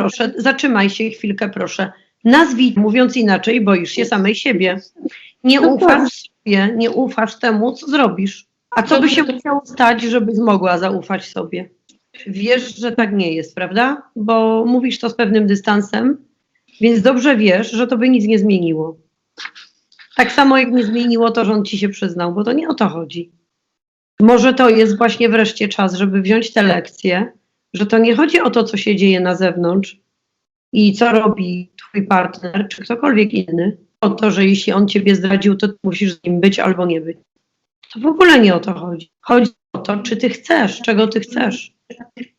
proszę, zatrzymaj się chwilkę, proszę. Nazwij, mówiąc inaczej, boisz się samej siebie. Nie Dokładnie. ufasz sobie, nie ufasz temu, co zrobisz. A co by się musiało stać, żebyś mogła zaufać sobie? Wiesz, że tak nie jest, prawda? Bo mówisz to z pewnym dystansem, więc dobrze wiesz, że to by nic nie zmieniło. Tak samo jak nie zmieniło to, że on ci się przyznał, bo to nie o to chodzi. Może to jest właśnie wreszcie czas, żeby wziąć te lekcje, że to nie chodzi o to, co się dzieje na zewnątrz i co robi twój partner, czy ktokolwiek inny, o to, że jeśli on ciebie zdradził, to musisz z nim być albo nie być. To w ogóle nie o to chodzi. Chodzi o to, czy ty chcesz, czego ty chcesz,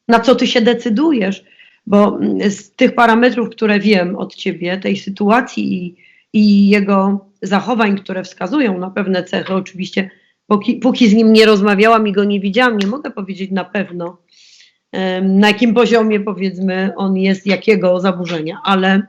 na co ty się decydujesz, bo z tych parametrów, które wiem od ciebie, tej sytuacji i, i jego zachowań, które wskazują na pewne cechy, oczywiście, póki, póki z nim nie rozmawiałam i go nie widziałam, nie mogę powiedzieć na pewno, na jakim poziomie powiedzmy on jest, jakiego zaburzenia, ale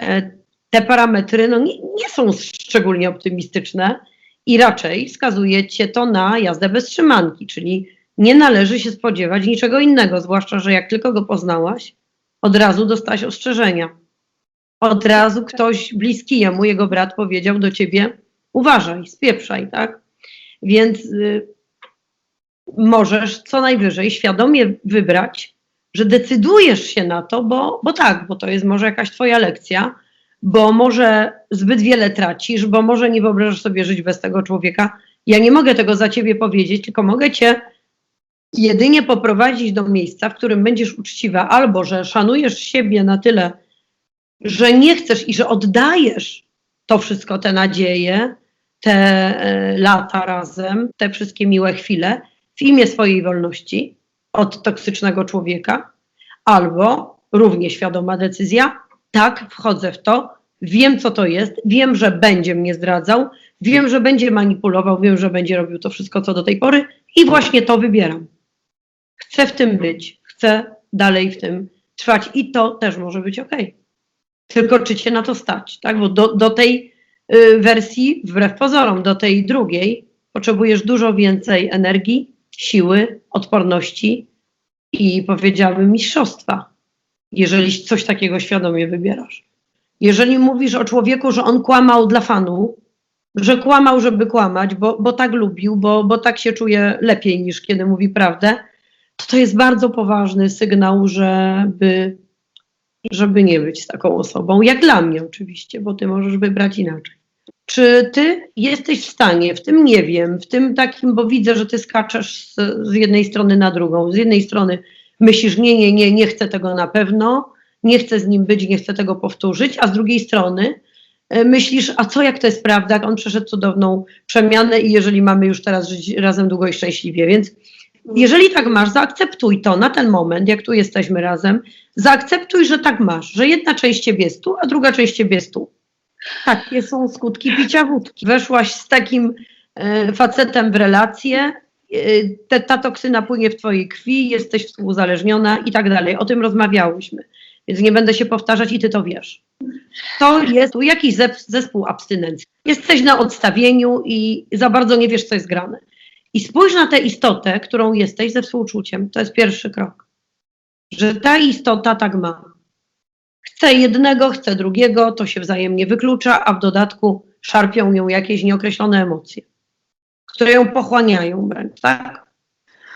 e, te parametry no, nie, nie są szczególnie optymistyczne i raczej wskazuje cię to na jazdę bez trzymanki, czyli nie należy się spodziewać niczego innego, zwłaszcza, że jak tylko go poznałaś, od razu dostałaś ostrzeżenia. Od razu ktoś bliski jemu, jego brat powiedział do ciebie, uważaj, spieprzaj, tak? Więc y, możesz co najwyżej świadomie wybrać, że decydujesz się na to, bo, bo tak, bo to jest może jakaś twoja lekcja, bo może zbyt wiele tracisz, bo może nie wyobrażasz sobie żyć bez tego człowieka. Ja nie mogę tego za ciebie powiedzieć, tylko mogę cię jedynie poprowadzić do miejsca, w którym będziesz uczciwa, albo że szanujesz siebie na tyle, że nie chcesz i że oddajesz to wszystko, te nadzieje, te e, lata razem, te wszystkie miłe chwile w imię swojej wolności od toksycznego człowieka, albo równie świadoma decyzja, tak, wchodzę w to, wiem co to jest, wiem, że będzie mnie zdradzał, wiem, że będzie manipulował, wiem, że będzie robił to wszystko, co do tej pory i właśnie to wybieram. Chcę w tym być, chcę dalej w tym trwać i to też może być ok. Tylko czy cię na to stać, tak? Bo do, do tej y, wersji, wbrew pozorom, do tej drugiej potrzebujesz dużo więcej energii, siły, odporności i powiedziałabym mistrzostwa, jeżeli coś takiego świadomie wybierasz. Jeżeli mówisz o człowieku, że on kłamał dla fanu, że kłamał, żeby kłamać, bo, bo tak lubił, bo, bo tak się czuje lepiej niż kiedy mówi prawdę, to to jest bardzo poważny sygnał, żeby, żeby nie być taką osobą. Jak dla mnie oczywiście, bo ty możesz wybrać inaczej. Czy ty jesteś w stanie, w tym nie wiem, w tym takim, bo widzę, że ty skaczesz z, z jednej strony na drugą. Z jednej strony myślisz, nie, nie, nie, nie chcę tego na pewno, nie chcę z nim być, nie chcę tego powtórzyć, a z drugiej strony e, myślisz, a co jak to jest prawda, on przeszedł cudowną przemianę i jeżeli mamy już teraz żyć razem długo i szczęśliwie, więc jeżeli tak masz, zaakceptuj to na ten moment, jak tu jesteśmy razem, zaakceptuj, że tak masz, że jedna część ciebie jest tu, a druga część ciebie jest tu. Takie są skutki picia wódki. Weszłaś z takim e, facetem w relację, e, te, ta toksyna płynie w twojej krwi, jesteś współzależniona i tak dalej. O tym rozmawiałyśmy, więc nie będę się powtarzać i ty to wiesz. To jest jakiś zespół abstynencji. Jesteś na odstawieniu i za bardzo nie wiesz, co jest grane. I spójrz na tę istotę, którą jesteś ze współczuciem. To jest pierwszy krok. Że ta istota tak ma. Chce jednego, chce drugiego, to się wzajemnie wyklucza, a w dodatku szarpią ją jakieś nieokreślone emocje, które ją pochłaniają wręcz, tak?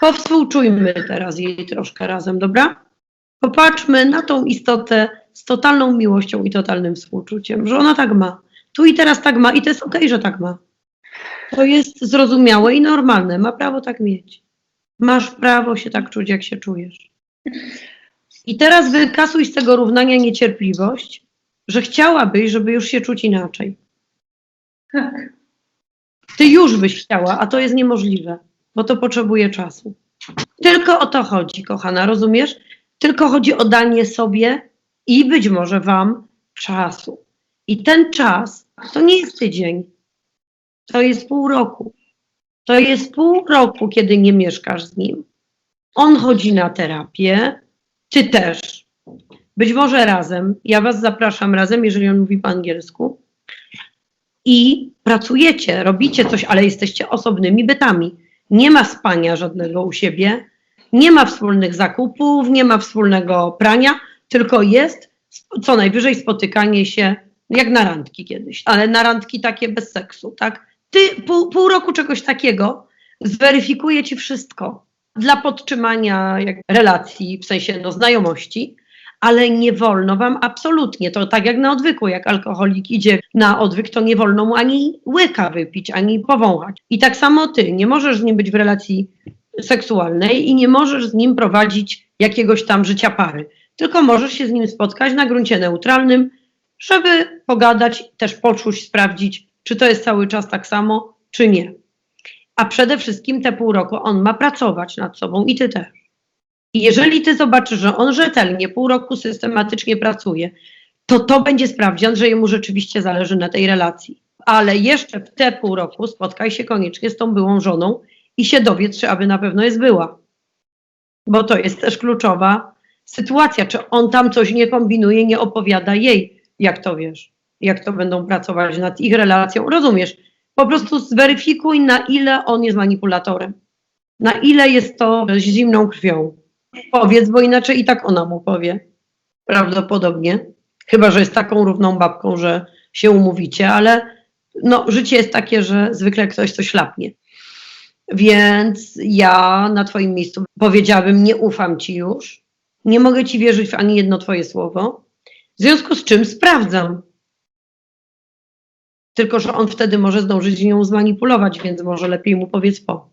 Powspółczujmy teraz jej troszkę razem, dobra? Popatrzmy na tą istotę z totalną miłością i totalnym współczuciem, że ona tak ma. Tu i teraz tak ma i to jest okej, że tak ma. To jest zrozumiałe i normalne. Ma prawo tak mieć. Masz prawo się tak czuć, jak się czujesz. I teraz wykasuj z tego równania niecierpliwość, że chciałabyś, żeby już się czuć inaczej. Tak. Ty już byś chciała, a to jest niemożliwe, bo to potrzebuje czasu. Tylko o to chodzi, kochana, rozumiesz? Tylko chodzi o danie sobie i być może Wam czasu. I ten czas to nie jest tydzień, to jest pół roku. To jest pół roku, kiedy nie mieszkasz z nim. On chodzi na terapię, ty też. Być może razem. Ja was zapraszam razem, jeżeli on mówi po angielsku. I pracujecie, robicie coś, ale jesteście osobnymi bytami. Nie ma spania żadnego u siebie, nie ma wspólnych zakupów, nie ma wspólnego prania. tylko jest co najwyżej spotykanie się jak na randki kiedyś, ale na randki takie bez seksu, tak? Ty pół, pół roku czegoś takiego zweryfikuje ci wszystko dla podtrzymania relacji, w sensie no, znajomości, ale nie wolno wam absolutnie, to tak jak na odwyku, jak alkoholik idzie na odwyk, to nie wolno mu ani łyka wypić, ani powąchać. I tak samo ty, nie możesz z nim być w relacji seksualnej i nie możesz z nim prowadzić jakiegoś tam życia pary, tylko możesz się z nim spotkać na gruncie neutralnym, żeby pogadać, też poczuć, sprawdzić, czy to jest cały czas tak samo, czy nie. A przede wszystkim te pół roku on ma pracować nad sobą i ty też. I jeżeli ty zobaczysz, że on rzetelnie pół roku systematycznie pracuje, to to będzie sprawdzian, że jemu rzeczywiście zależy na tej relacji. Ale jeszcze w te pół roku spotkaj się koniecznie z tą byłą żoną i się dowiedz, czy aby na pewno jest była. Bo to jest też kluczowa sytuacja, czy on tam coś nie kombinuje, nie opowiada jej, jak to wiesz, jak to będą pracować nad ich relacją. Rozumiesz? Po prostu zweryfikuj, na ile on jest manipulatorem. Na ile jest to z zimną krwią. Powiedz, bo inaczej i tak ona mu powie. Prawdopodobnie. Chyba, że jest taką równą babką, że się umówicie, ale no, życie jest takie, że zwykle ktoś coś szlapnie. Więc ja na Twoim miejscu powiedziałabym, nie ufam Ci już, nie mogę Ci wierzyć w ani jedno Twoje słowo, w związku z czym sprawdzam. Tylko, że on wtedy może zdążyć nią zmanipulować, więc może lepiej mu powiedz po.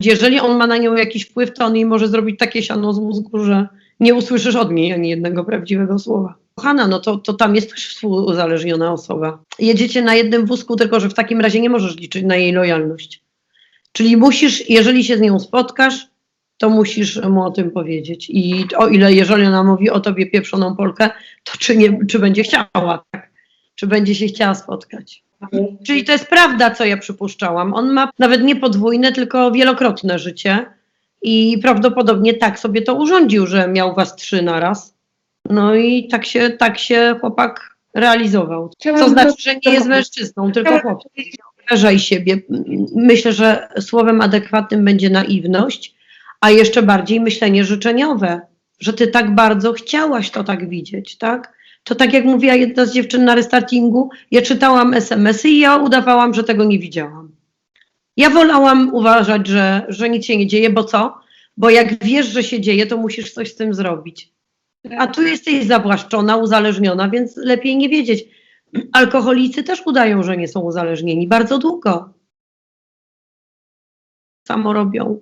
Jeżeli on ma na nią jakiś wpływ, to on jej może zrobić takie siano z mózgu, że nie usłyszysz od niej ani jednego prawdziwego słowa. Kochana, no to, to tam jest też współuzależniona osoba. Jedziecie na jednym wózku, tylko że w takim razie nie możesz liczyć na jej lojalność. Czyli musisz, jeżeli się z nią spotkasz, to musisz mu o tym powiedzieć. I o ile, jeżeli ona mówi o tobie pieprzoną Polkę, to czy, nie, czy będzie chciała, tak? Czy będzie się chciała spotkać. Czyli to jest prawda, co ja przypuszczałam. On ma nawet nie podwójne, tylko wielokrotne życie i prawdopodobnie tak sobie to urządził, że miał was trzy naraz. No i tak się, tak się chłopak realizował. Co znaczy, że nie jest mężczyzną, tylko chłopcem. Wyrażaj siebie. Myślę, że słowem adekwatnym będzie naiwność, a jeszcze bardziej myślenie życzeniowe, że ty tak bardzo chciałaś to tak widzieć, tak? To tak jak mówiła jedna z dziewczyn na restartingu, ja czytałam SMS-y i ja udawałam, że tego nie widziałam. Ja wolałam uważać, że, że nic się nie dzieje, bo co? Bo jak wiesz, że się dzieje, to musisz coś z tym zrobić. A tu jesteś zawłaszczona, uzależniona, więc lepiej nie wiedzieć. Alkoholicy też udają, że nie są uzależnieni bardzo długo. Samo robią.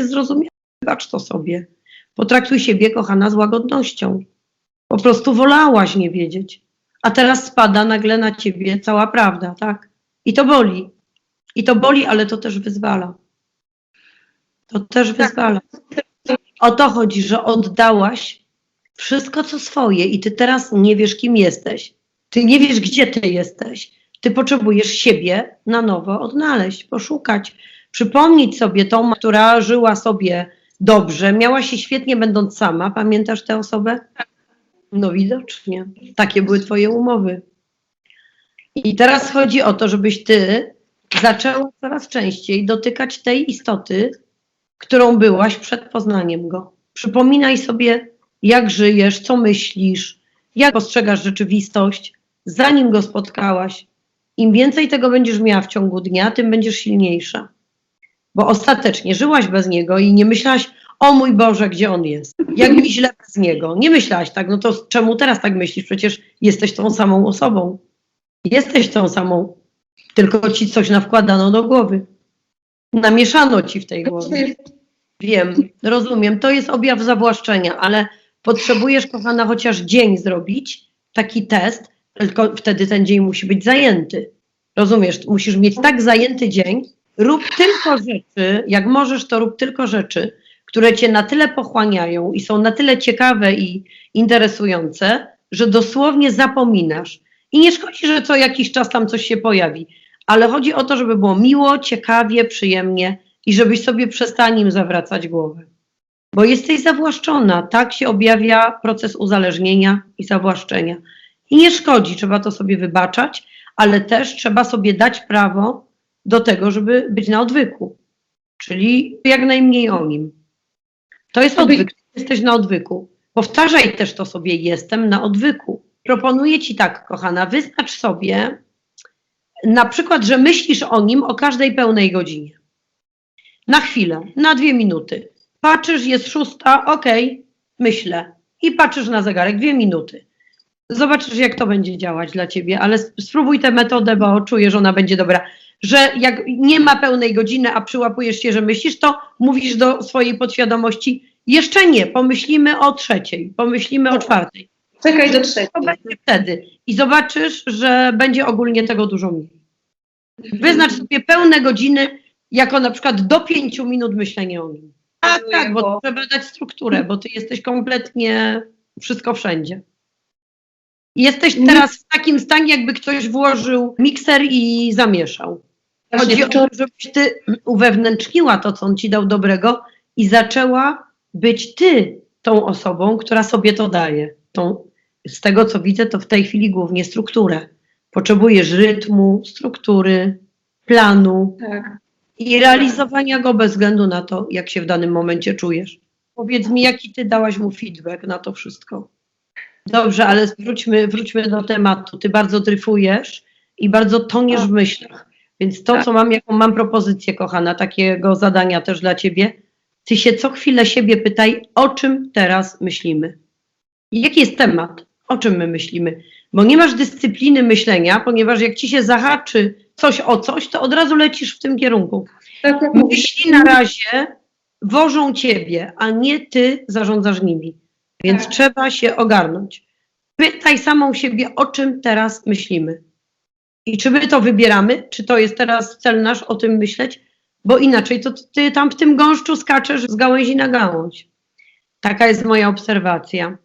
Zrozumiałe, wybacz to sobie. Potraktuj siebie, kochana, z łagodnością. Po prostu wolałaś nie wiedzieć. A teraz spada nagle na ciebie cała prawda, tak? I to boli. I to boli, ale to też wyzwala. To też wyzwala. O to chodzi, że oddałaś wszystko, co swoje i ty teraz nie wiesz, kim jesteś. Ty nie wiesz, gdzie ty jesteś. Ty potrzebujesz siebie na nowo odnaleźć, poszukać, przypomnieć sobie tą, która żyła sobie dobrze, miała się świetnie będąc sama. Pamiętasz tę osobę? No widocznie. Takie były twoje umowy. I teraz chodzi o to, żebyś ty zaczęła coraz częściej dotykać tej istoty, którą byłaś przed poznaniem go. Przypominaj sobie, jak żyjesz, co myślisz, jak postrzegasz rzeczywistość, zanim go spotkałaś. Im więcej tego będziesz miała w ciągu dnia, tym będziesz silniejsza. Bo ostatecznie żyłaś bez niego i nie myślałaś, o mój Boże, gdzie on jest? Jak mi źle bez niego? Nie myślałaś tak, no to czemu teraz tak myślisz? Przecież jesteś tą samą osobą. Jesteś tą samą, tylko ci coś nawkładano do głowy. Namieszano ci w tej głowie. Wiem, rozumiem. To jest objaw zawłaszczenia, ale potrzebujesz, kochana, chociaż dzień zrobić, taki test, tylko wtedy ten dzień musi być zajęty. Rozumiesz? Musisz mieć tak zajęty dzień, rób tylko rzeczy, jak możesz, to rób tylko rzeczy, które cię na tyle pochłaniają i są na tyle ciekawe i interesujące, że dosłownie zapominasz. I nie szkodzi, że co jakiś czas tam coś się pojawi, ale chodzi o to, żeby było miło, ciekawie, przyjemnie i żebyś sobie przestała nim zawracać głowę. Bo jesteś zawłaszczona, tak się objawia proces uzależnienia i zawłaszczenia. I nie szkodzi, trzeba to sobie wybaczać, ale też trzeba sobie dać prawo do tego, żeby być na odwyku. Czyli jak najmniej o nim. To jest odwyk. jesteś na odwyku. Powtarzaj też to sobie, jestem na odwyku. Proponuję ci tak, kochana, wyznacz sobie na przykład, że myślisz o nim o każdej pełnej godzinie. Na chwilę, na dwie minuty. Patrzysz, jest szósta, okej, myślę. I patrzysz na zegarek, dwie minuty. Zobaczysz, jak to będzie działać dla ciebie, ale sp- spróbuj tę metodę, bo czuję, że ona będzie dobra. Że jak nie ma pełnej godziny, a przyłapujesz się, że myślisz, to mówisz do swojej podświadomości, jeszcze nie, pomyślimy o trzeciej, pomyślimy o czwartej. Czekaj do trzeciej. To będzie wtedy. I zobaczysz, że będzie ogólnie tego dużo mniej. Wyznacz sobie pełne godziny, jako na przykład do pięciu minut myślenia o nim. Tak, tak, bo trzeba dać strukturę, bo ty jesteś kompletnie wszystko wszędzie. Jesteś teraz w takim stanie, jakby ktoś włożył mikser i zamieszał. Chodzi o to, żebyś ty uwewnętrzniła to, co on ci dał dobrego i zaczęła być ty tą osobą, która sobie to daje. Tą, z tego, co widzę, to w tej chwili głównie strukturę. Potrzebujesz rytmu, struktury, planu tak. i realizowania go bez względu na to, jak się w danym momencie czujesz. Powiedz mi, jaki ty dałaś mu feedback na to wszystko. Dobrze, ale wróćmy, wróćmy do tematu. Ty bardzo dryfujesz i bardzo toniesz w myślach. Więc to, co mam, jaką mam propozycję, kochana, takiego zadania też dla ciebie, ty się co chwilę siebie pytaj, o czym teraz myślimy. Jaki jest temat? O czym my myślimy? Bo nie masz dyscypliny myślenia, ponieważ jak ci się zahaczy coś o coś, to od razu lecisz w tym kierunku. Tak mówisz, Myśli na razie wożą ciebie, a nie ty zarządzasz nimi. Więc Tak. trzeba się ogarnąć. Pytaj samą siebie, o czym teraz myślimy. I czy my to wybieramy, czy to jest teraz cel nasz o tym myśleć, bo inaczej to ty tam w tym gąszczu skaczesz z gałęzi na gałąź. Taka jest moja obserwacja.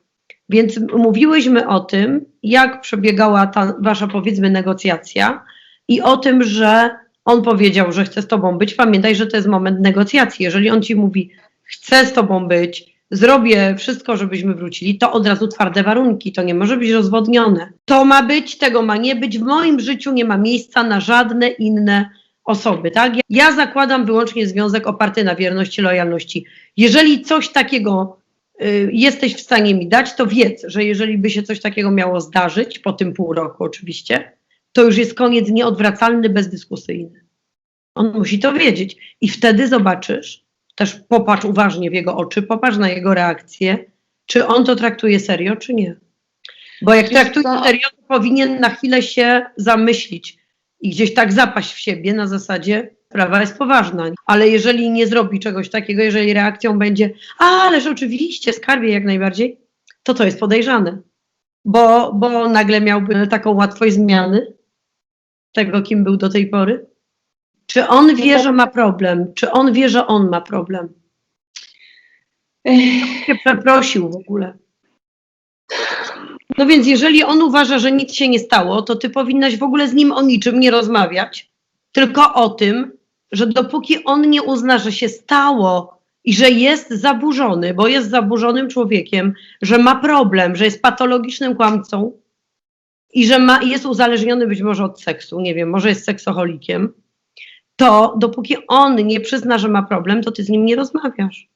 Więc mówiłyśmy o tym, jak przebiegała ta wasza powiedzmy negocjacja i o tym, że on powiedział, że chce z tobą być. Pamiętaj, że to jest moment negocjacji. Jeżeli on ci mówi, chcę z tobą być, zrobię wszystko, żebyśmy wrócili, to od razu twarde warunki. To nie może być rozwodnione. To ma być, tego ma nie być. W moim życiu nie ma miejsca na żadne inne osoby. Tak? Ja- zakładam wyłącznie związek oparty na wierności, lojalności. Jeżeli coś takiego y, jesteś w stanie mi dać, to wiedz, że jeżeli by się coś takiego miało zdarzyć, po tym pół roku oczywiście, to już jest koniec nieodwracalny, bezdyskusyjny. On musi to wiedzieć. I wtedy zobaczysz, też popatrz uważnie w jego oczy, popatrz na jego reakcję, czy on to traktuje serio, czy nie. Bo jak traktuje serio, to powinien na chwilę się zamyślić i gdzieś tak zapaść w siebie na zasadzie, sprawa jest poważna. Ale jeżeli nie zrobi czegoś takiego, jeżeli reakcją będzie, a ależ oczywiście, skarbie jak najbardziej, to to jest podejrzane. Bo, bo nagle miałby taką łatwość zmiany tego, kim był do tej pory. Czy on wie, że ma problem? Czy on wie, że on ma problem? Cię przeprosił w ogóle. No więc jeżeli on uważa, że nic się nie stało, to ty powinnaś w ogóle z nim o niczym nie rozmawiać, tylko o tym, że dopóki on nie uzna, że się stało i że jest zaburzony, bo jest zaburzonym człowiekiem, że ma problem, że jest patologicznym kłamcą i że ma, jest uzależniony być może od seksu, nie wiem, może jest seksoholikiem, to dopóki on nie przyzna, że ma problem, to ty z nim nie rozmawiasz.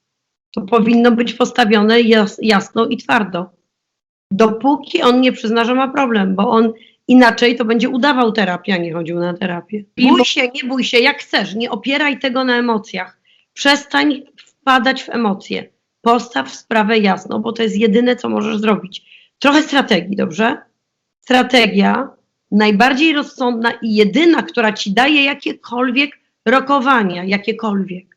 To powinno być postawione jas, jasno i twardo. Dopóki on nie przyzna, że ma problem, bo on inaczej to będzie udawał terapię, a nie chodził na terapię. Bój się, nie bój się, jak chcesz, nie opieraj tego na emocjach. Przestań wpadać w emocje. Postaw sprawę jasno, bo to jest jedyne, co możesz zrobić. Trochę strategii, dobrze? Strategia najbardziej rozsądna i jedyna, która ci daje jakiekolwiek rokowania, jakiekolwiek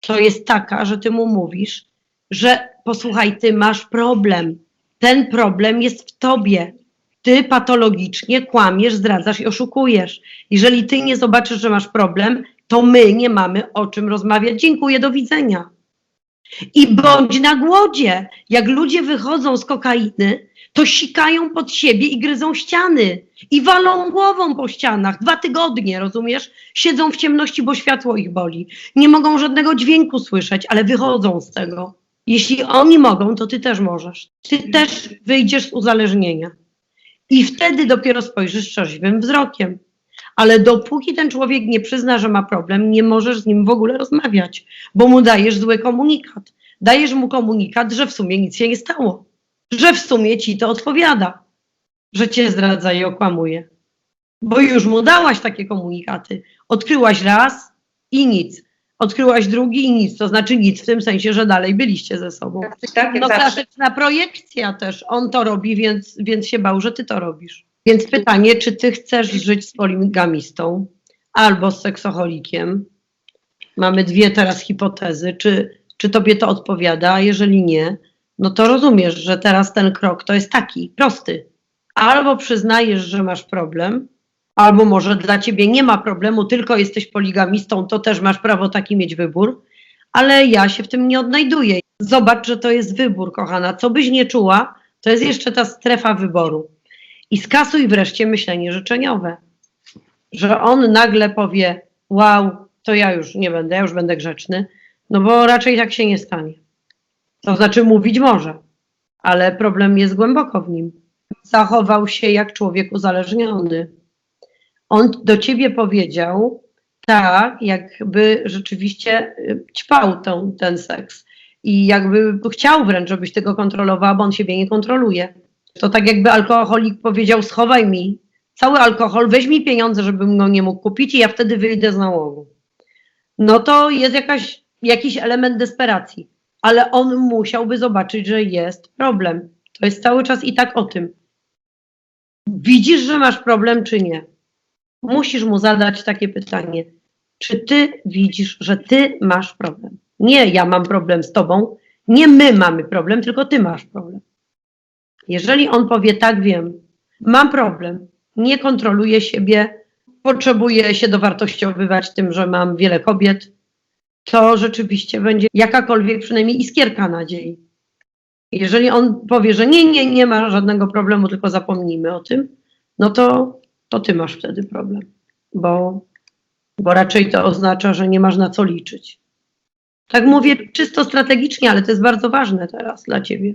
to jest taka, że ty mu mówisz, że posłuchaj, ty masz problem. Ten problem jest w tobie. Ty patologicznie kłamiesz, zdradzasz i oszukujesz. Jeżeli ty nie zobaczysz, że masz problem, to my nie mamy o czym rozmawiać. Dziękuję, do widzenia. I bądź na głodzie. Jak ludzie wychodzą z kokainy, to sikają pod siebie i gryzą ściany. I walą głową po ścianach. Dwa tygodnie, rozumiesz? Siedzą w ciemności, bo światło ich boli. Nie mogą żadnego dźwięku słyszeć, ale wychodzą z tego. Jeśli oni mogą, to ty też możesz. Ty też wyjdziesz z uzależnienia. I wtedy dopiero spojrzysz trzeźwym wzrokiem. Ale dopóki ten człowiek nie przyzna, że ma problem, nie możesz z nim w ogóle rozmawiać, bo mu dajesz zły komunikat. dajesz mu komunikat, że w sumie nic się nie stało. Że w sumie ci to odpowiada, że cię zdradza i okłamuje. Bo już mu dałaś takie komunikaty. Odkryłaś raz i nic. Odkryłaś drugi i nic. To znaczy nic w tym sensie, że dalej byliście ze sobą. Tak, jak No klasyczna projekcja też. On to robi, więc, więc się bał, że ty to robisz. Więc pytanie, czy ty chcesz żyć z poligamistą albo z seksoholikiem? Mamy dwie teraz hipotezy. Czy, czy tobie to odpowiada? A jeżeli nie, no to rozumiesz, że teraz ten krok to jest taki, prosty. Albo przyznajesz, że masz problem, albo może dla ciebie nie ma problemu, tylko jesteś poligamistą, to też masz prawo taki mieć wybór, ale ja się w tym nie odnajduję. Zobacz, że to jest wybór, kochana. Co byś nie czuła, to jest jeszcze ta strefa wyboru. I skasuj wreszcie myślenie życzeniowe. Że on nagle powie: Wow, to ja już nie będę, ja już będę grzeczny, no bo raczej tak się nie stanie. To znaczy, mówić może, ale problem jest głęboko w nim. Zachował się jak człowiek uzależniony. On do ciebie powiedział, tak, jakby rzeczywiście y, ćpał tą, ten seks. I jakby chciał wręcz, żebyś tego kontrolowała, bo on siebie nie kontroluje. To tak jakby alkoholik powiedział, schowaj mi cały alkohol, weź mi pieniądze, żebym go nie mógł kupić i ja wtedy wyjdę z nałogu. No to jest jakaś, jakiś element desperacji. Ale on musiałby zobaczyć, że jest problem. To jest cały czas i tak o tym. Widzisz, że masz problem, czy nie? Musisz mu zadać takie pytanie. Czy ty widzisz, że ty masz problem? Nie ja mam problem z tobą, nie my mamy problem, tylko ty masz problem. Jeżeli on powie, tak wiem, mam problem, nie kontroluję siebie, potrzebuję się dowartościowywać tym, że mam wiele kobiet, to rzeczywiście będzie jakakolwiek przynajmniej iskierka nadziei. Jeżeli on powie, że nie, nie, nie ma żadnego problemu, tylko zapomnijmy o tym, no to, to ty masz wtedy problem, bo, bo raczej to oznacza, że nie masz na co liczyć. Tak mówię czysto strategicznie, ale to jest bardzo ważne teraz dla ciebie.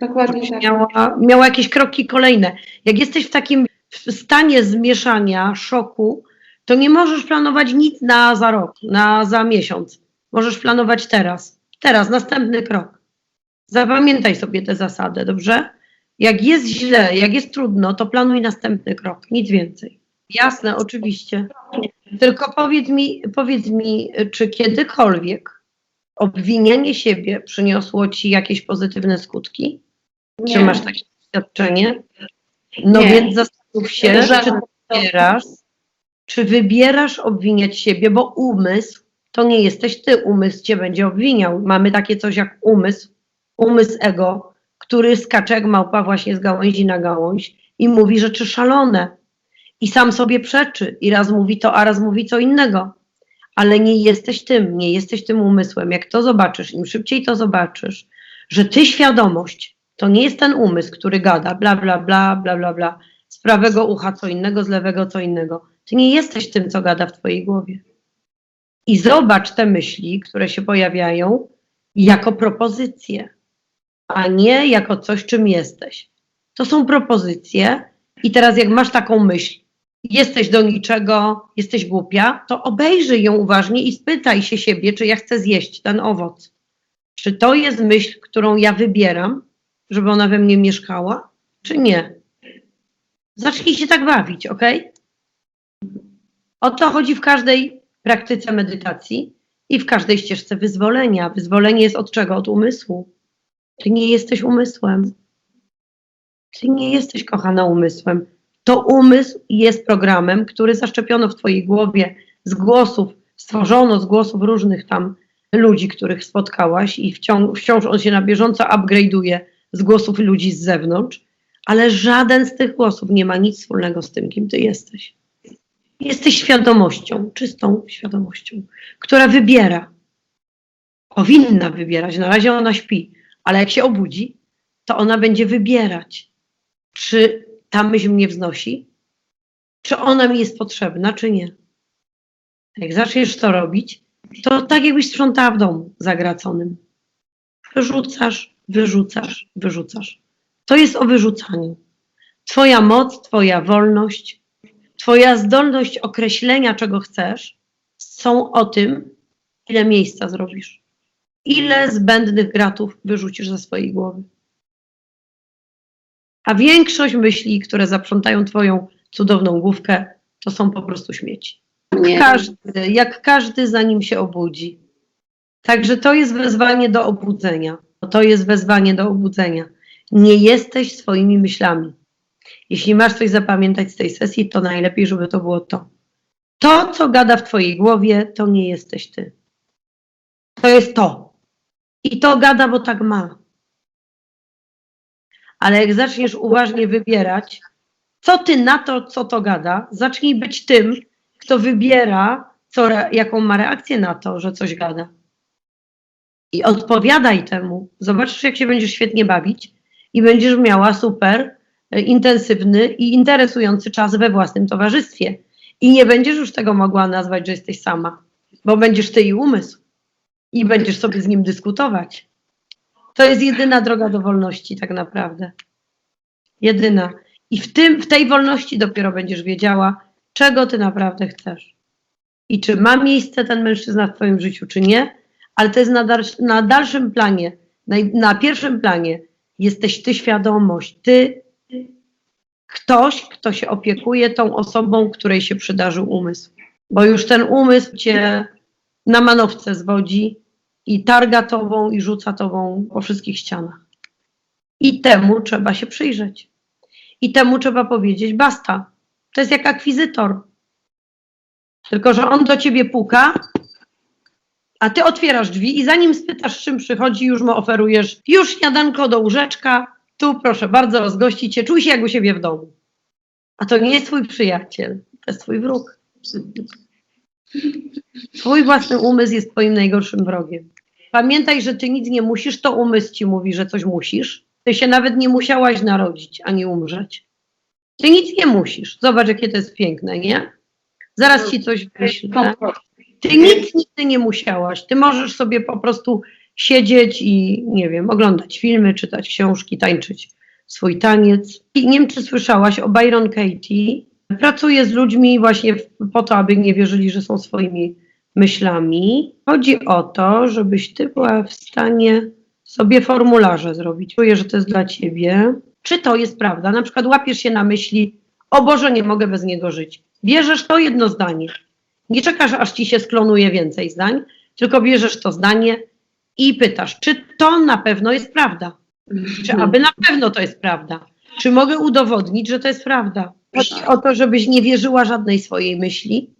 Dokładnie tak. Miała, miała jakieś kroki kolejne. Jak jesteś w takim stanie zmieszania, szoku, to nie możesz planować nic na za rok, na za miesiąc. Możesz planować teraz. Teraz, następny krok. Zapamiętaj sobie tę zasadę, dobrze? Jak jest źle, jak jest trudno, to planuj następny krok, nic więcej. Jasne, oczywiście. Tylko powiedz mi, powiedz mi, czy kiedykolwiek obwinianie siebie przyniosło ci jakieś pozytywne skutki? Czy Nie. masz takie doświadczenie? No Nie. więc zastanów się, Żadne. czy wybierasz, czy wybierasz obwiniać siebie, bo umysł to nie jesteś ty, umysł cię będzie obwiniał. Mamy takie coś jak umysł, umysł ego, który skacze jak małpa właśnie z gałęzi na gałąź i mówi rzeczy szalone. I sam sobie przeczy. I raz mówi to, a raz mówi co innego. Ale nie jesteś tym, nie jesteś tym umysłem. Jak to zobaczysz, im szybciej to zobaczysz, że ty świadomość to nie jest ten umysł, który gada bla, bla, bla, bla, bla, bla. Z prawego ucha co innego, z lewego co innego. Ty nie jesteś tym, co gada w twojej głowie. I zobacz te myśli, które się pojawiają, jako propozycje, a nie jako coś, czym jesteś. To są propozycje, i teraz, jak masz taką myśl, jesteś do niczego, jesteś głupia, to obejrzyj ją uważnie i spytaj się siebie, czy ja chcę zjeść ten owoc. Czy to jest myśl, którą ja wybieram, żeby ona we mnie mieszkała, czy nie? Zacznij się tak bawić, ok? O to chodzi w każdej praktyce medytacji i w każdej ścieżce wyzwolenia. Wyzwolenie jest od czego? Od umysłu. Ty nie jesteś umysłem. Ty nie jesteś kochana umysłem. To umysł jest programem, który zaszczepiono w twojej głowie z głosów, stworzono z głosów różnych tam ludzi, których spotkałaś i wciąż, wciąż on się na bieżąco upgrade'uje z głosów ludzi z zewnątrz, ale żaden z tych głosów nie ma nic wspólnego z tym, kim ty jesteś. Jesteś świadomością, czystą świadomością, która wybiera. Powinna wybierać, na razie ona śpi, ale jak się obudzi, to ona będzie wybierać, czy ta myśl mnie wznosi, czy ona mi jest potrzebna, czy nie. Jak zaczniesz to robić, to tak jakbyś sprzątała w domu zagraconym. Wyrzucasz, wyrzucasz, wyrzucasz. To jest o wyrzucaniu. Twoja moc, Twoja wolność, Twoja zdolność określenia, czego chcesz, są o tym, ile miejsca zrobisz. ile zbędnych gratów wyrzucisz ze swojej głowy. A większość myśli, które zaprzątają twoją cudowną główkę, to są po prostu śmieci. Nie. Każdy, jak każdy zanim się obudzi. Także to jest wezwanie do obudzenia. To jest wezwanie do obudzenia. Nie jesteś swoimi myślami. Jeśli masz coś zapamiętać z tej sesji, to najlepiej, żeby to było to. To, co gada w twojej głowie, to nie jesteś ty. To jest to. I to gada, bo tak ma. Ale jak zaczniesz uważnie wybierać, co ty na to, co to gada, zacznij być tym, kto wybiera, co, jaką ma reakcję na to, że coś gada. I odpowiadaj temu. Zobaczysz, jak się będziesz świetnie bawić i będziesz miała super intensywny i interesujący czas we własnym towarzystwie. I nie będziesz już tego mogła nazwać, że jesteś sama, bo będziesz ty i umysł i będziesz sobie z nim dyskutować. To jest jedyna droga do wolności, tak naprawdę. Jedyna. I w, tym, w tej wolności dopiero będziesz wiedziała, czego ty naprawdę chcesz. I czy ma miejsce ten mężczyzna w twoim życiu, czy nie, ale to jest na, na dalszym planie, na, na pierwszym planie jesteś ty świadomość, ty ktoś, kto się opiekuje tą osobą, której się przydarzył umysł. Bo już ten umysł cię na manowce zwodzi i targa tobą i rzuca tobą po wszystkich ścianach. I temu trzeba się przyjrzeć. I temu trzeba powiedzieć basta. To jest jak akwizytor. Tylko, że on do ciebie puka, a ty otwierasz drzwi i zanim spytasz, czym przychodzi, już mu oferujesz już śniadanko do łóżeczka, tu proszę bardzo, rozgości cię, czuj się jak u siebie w domu. A to nie jest twój przyjaciel, to jest twój wróg. Twój własny umysł jest twoim najgorszym wrogiem. Pamiętaj, że ty nic nie musisz, to umysł ci mówi, że coś musisz. Ty się nawet nie musiałaś narodzić, ani umrzeć. Ty nic nie musisz. Zobacz, jakie to jest piękne, nie? Zaraz ci coś wyślę. Ty nic nigdy nie musiałaś. Ty możesz sobie po prostu siedzieć i, nie wiem, oglądać filmy, czytać książki, tańczyć swój taniec. I nie wiem, czy słyszałaś o Byron Katie. Pracuje z ludźmi właśnie po to, aby nie wierzyli, że są swoimi myślami. Chodzi o to, żebyś ty była w stanie sobie formularze zrobić. Czuję, że to jest dla ciebie. Czy to jest prawda? Na przykład łapiesz się na myśli, o Boże, nie mogę bez niego żyć. Bierzesz to jedno zdanie. Nie czekasz, aż ci się sklonuje więcej zdań, tylko bierzesz to zdanie i pytasz, czy to na pewno jest prawda? Czy aby na pewno to jest prawda? Czy mogę udowodnić, że to jest prawda? Chodzi o to, żebyś nie wierzyła żadnej swojej myśli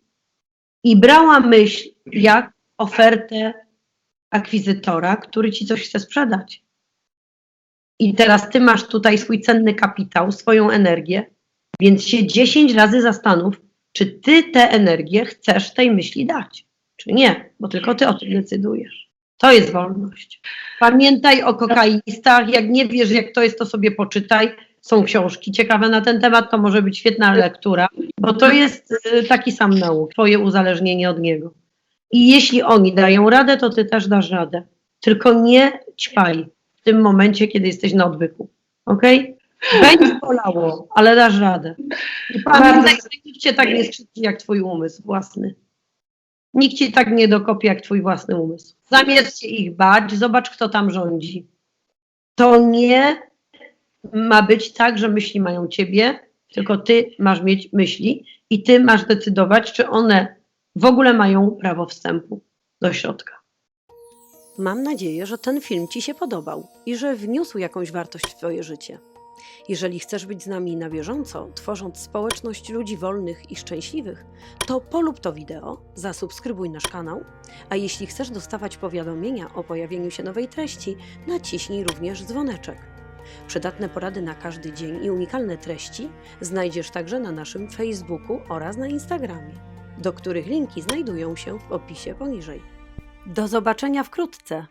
i brała myśl jak ofertę akwizytora, który ci coś chce sprzedać. I teraz ty masz tutaj swój cenny kapitał, swoją energię, więc się 10 razy zastanów, czy ty tę energię chcesz tej myśli dać, czy nie, bo tylko ty o tym decydujesz. To jest wolność. Pamiętaj o kokainistach, jak nie wiesz, jak to jest, to sobie poczytaj. Są książki ciekawe na ten temat, to może być świetna lektura, bo to jest y, taki sam nauk, twoje uzależnienie od niego. I jeśli oni dają radę, to ty też dasz radę. Tylko nie ćpaj w tym momencie, kiedy jesteś na odwyku. Ok? Będzie bolało, ale dasz radę. I pamiętaj, że nikt cię tak nie skrzywdzi jak twój umysł własny. Nikt ci tak nie dokopie jak twój własny umysł. Zamiast się ich bać, zobacz, kto tam rządzi. To nie ma być tak, że myśli mają ciebie, tylko ty masz mieć myśli i ty masz decydować, czy one w ogóle mają prawo wstępu do środka. Mam nadzieję, że ten film Ci się podobał i że wniósł jakąś wartość w Twoje życie. Jeżeli chcesz być z nami na bieżąco, tworząc społeczność ludzi wolnych i szczęśliwych, to polub to wideo, zasubskrybuj nasz kanał, a jeśli chcesz dostawać powiadomienia o pojawieniu się nowej treści, naciśnij również dzwoneczek. Przydatne porady na każdy dzień i unikalne treści znajdziesz także na naszym Facebooku oraz na Instagramie, do których linki znajdują się w opisie poniżej. Do zobaczenia wkrótce!